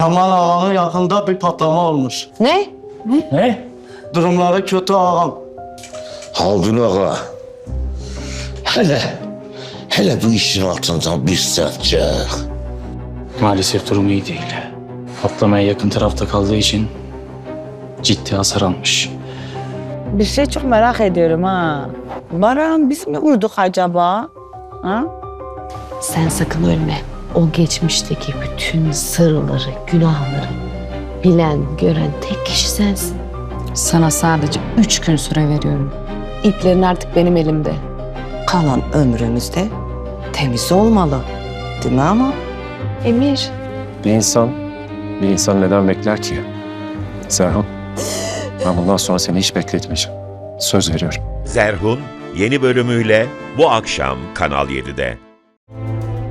Kemal ağanın yakında bir patlama olmuş. Ne? Ne? Durumları kötü ağam. Haldun ağa. Hele, hele bu işin altından bir çık. Maalesef durumu iyi değil. Patlamaya yakın tarafta kaldığı için ciddi hasar almış. Bir şey çok merak ediyorum ha. Baran biz mi vurduk acaba? Ha? Sen sakın ölme. O geçmişteki bütün sırları, günahları bilen, gören tek kişi sensin. Sana sadece üç gün süre veriyorum. İplerin artık benim elimde. Kalan ömrümüzde temiz olmalı. Değil mi ama? Emir, Bir insan, bir insan neden bekler ki? Serhan, ben bundan sonra seni hiç bekletmeyeceğim. Söz veriyorum. Zerhun yeni bölümüyle bu akşam Kanal 7'de.